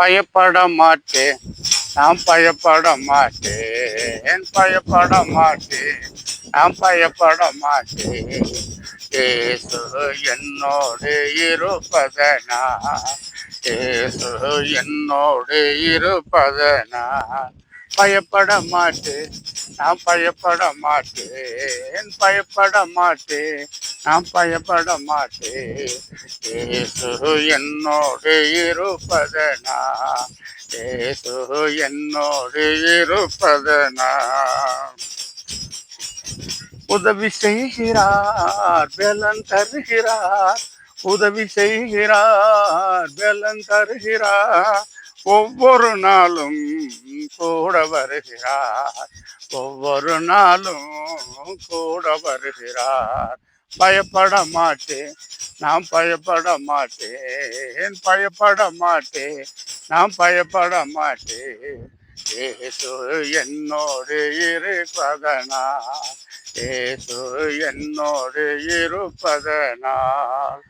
பயப்பட மாட்டேன் நான் பயப்பட மாட்டேன் பயப்பட மாட்டேன் நான் பயப்பட மாட்டேன் ஏசு என்னோடு இருப்பதனா? ஏசு என்னோடு இருப்பதனா? பயப்பட மாட்டேன் நான் பயப்பட மாட்டேன் பயப்பட மாட்டேன் நான் பயப்பட மாட்டேன் ஏசு என்னோடு இருப்பதனா ஏசு என்னோடு இருப்பதனா. உதவி செய்கிறார் பலன் தருகிறார் உதவி செய்கிறார் பலன் தருகிறார். ஒவ்வொரு நாளும் கூட வருகிறார். ஒவ்வொரு நாளும் கூட வருகிறார். பயப்பட மாட்டேன் நான் பயப்பட மாட்டேன் பயப்பட மாட்டேன் நான் பயப்பட மாட்டேன். ஏசு என்னோடு இருப்பதனால் ஏசு என்னோடு இருப்பதனால்